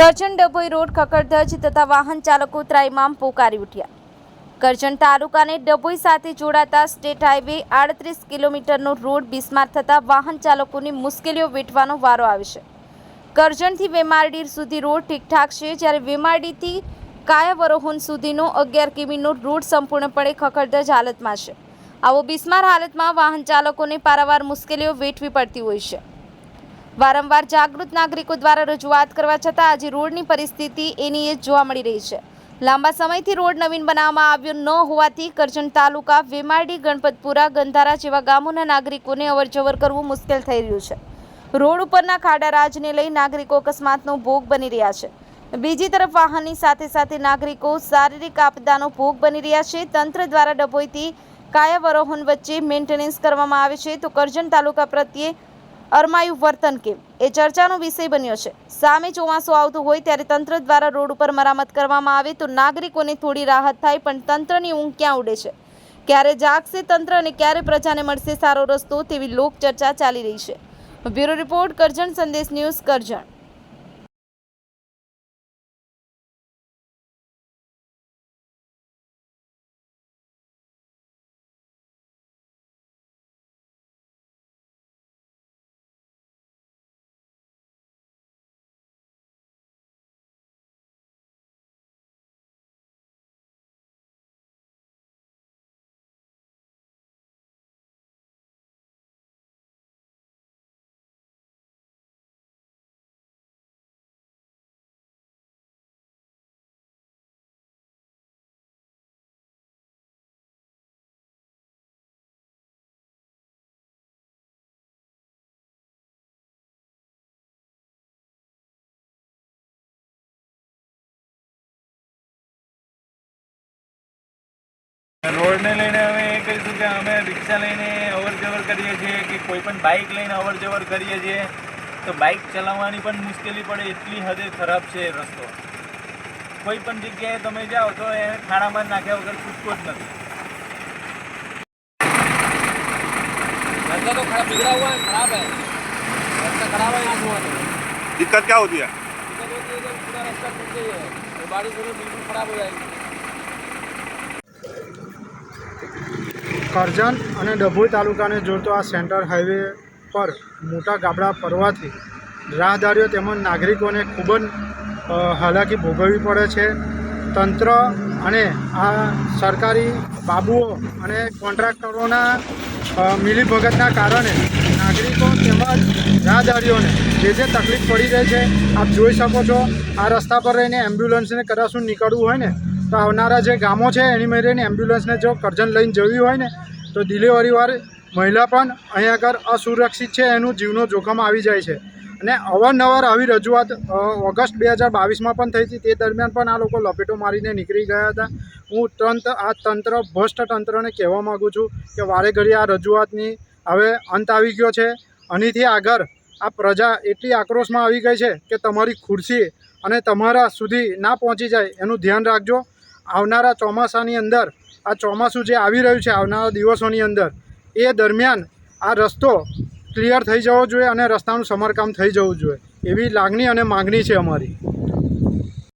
Karjan Dabhoi road ખખડધજ તથા વાહન ચાલકો ત્રાઇમામ પોકારી ઉઠ્યા. કરજણ તાલુકાને ડભોઈ સાથે જોડાતા સ્ટેટ હાઈવે આડત્રીસ કિલોમીટરનો રોડ બિસ્માર થતાં વાહન ચાલકોની મુશ્કેલીઓ વેઠવાનો વારો આવશે કરજણથી વેમારડી સુધી રોડ ઠીકઠાક છે, જ્યારે વેમારડીથી કાયાવરોહન સુધીનો અગિયાર કિમીનો રોડ સંપૂર્ણપણે ખખડધજ હાલતમાં છે. આવો બિસ્માર હાલતમાં વાહન ચાલકોને પારાવાર મુશ્કેલીઓ વેઠવી પડતી હોય છે. વારંવાર જાગૃત નાગરિકો દ્વારા રજૂઆત કરવા છતાં આજે રોડની પરિસ્થિતિ એની એ જોવા મળી રહી છે. લાંબા સમયથી રોડ નવીન બનાવવામાં આવ્યો ન હોવાથી કરજણ તાલુકા વેમારડી, ગણપતપુરા, ગંધારા જેવા ગામોના નાગરિકોને અવરજવર કરવું મુશ્કેલ થઈ રહ્યું છે. રોડ ઉપરના ખાડા રાજને લઈ નાગરિકો અકસ્માતનો ભોગ બની રહ્યા છે. બીજી તરફ વાહનની સાથે સાથે નાગરિકો શારીરિક આપદાનો ભોગ બની રહ્યા છે. તંત્ર દ્વારા ડભોઈથી કાયાવરોહન વચ્ચે મેન્ટેનન્સ કરવામાં આવે છે. તો કરજણ તાલુકા પ્રત્યે અરમાયું વર્તન કેમ? એ ચર્ચાનો વિષય બન્યો છે. સામે ચોમાસું આવતું હોય ત્યારે તંત્ર દ્વારા રોડ ઉપર મરામત કરવામાં આવે તો નાગરિકોને થોડી રાહત થાય, પણ તંત્રની ઊંઘ ક્યાં ઉડે છે? ક્યારે જાગશે તંત્ર અને ક્યારે પ્રજાને મળશે સારો રસ્તો તેવી લોક ચર્ચા ચાલી રહી છે. બ્યુરો રિપોર્ટ કરજણ, સંદેશ ન્યૂઝ કરજણ. રોડને લઈને અમે એ કહીશું કે અમે રિક્ષા લઈને અવર જવર કરીએ છીએ કે કોઈ પણ બાઇક લઈને અવર જવર કરીએ છીએ તો બાઇક ચલાવવાની પણ મુશ્કેલી પડે એટલી હદે ખરાબ છે એ રસ્તો કોઈ પણ જગ્યાએ તમે જાઓ તો એ ખાડામાં નાખ્યા વગર છૂટકો જ નથી रास्ता तो खराब बिगड़ा हुआ है खराब है रास्ता खराब है यहाँ से वहाँ तक दिक्कत क्या होती है दिक्कत होती है जब पूरा रास्ता टूट गई है तो बारिश हो रही बिल्कुल खराब हो जाएगी કરજણ અને ડભોઈ તાલુકાને જોડતો આ સેન્ટ્રલ હાઈવે પર મોટા ગાબડા પડવાથી રાહદારીઓ તેમજ નાગરિકોને ખૂબ જ હાલાકી ભોગવવી પડે છે. તંત્ર અને આ સરકારી બાબુઓ અને કોન્ટ્રાક્ટરોના મિલીભગતના કારણે નાગરિકો તેમજ રાહદારીઓને જે જે તકલીફ પડી રહી છે, આપ જોઈ શકો છો. આ રસ્તા પર રહીને એમ્બ્યુલન્સને કદાચ નીકળવું હોય ને તો આવનારા જે ગામો છે, એની મેળવીને એમ્બ્યુલન્સને જો કરજણ લઈને જવી હોય ને, તો ડિલિવરીવાર મહિલા પણ અહીંયા આગળ અસુરક્ષિત છે, એનું જીવનો જોખમ આવી જાય છે. અને અવારનવાર આવી રજૂઆત ઓગસ્ટ બે હજાર બાવીસમાં પણ થઈ હતી, તે દરમિયાન પણ આ લોકો લપેટો મારીને નીકળી ગયા હતા. હું તંત્ર આ તંત્ર, ભ્રષ્ટ તંત્રને કહેવા માગું છું કે વારે ઘડી આ રજૂઆતની હવે અંત આવી ગયો છે. અહીંથી આગળ આ પ્રજા એટલી આક્રોશમાં આવી ગઈ છે કે તમારી ખુરશી અને તમારા સુધી ના પહોંચી જાય, એનું ધ્યાન રાખજો. આવનારા ચોમાસાની અંદર, આ ચોમાસું જે આવી રહ્યું છે આવનારા દિવસોની અંદર, એ દરમિયાન આ રસ્તો ક્લિયર થઈ જવો જોઈએ અને રસ્તાનું સમારકામ થઈ જવું જોઈએ. એવી લાગણી અને માગણી છે અમારી.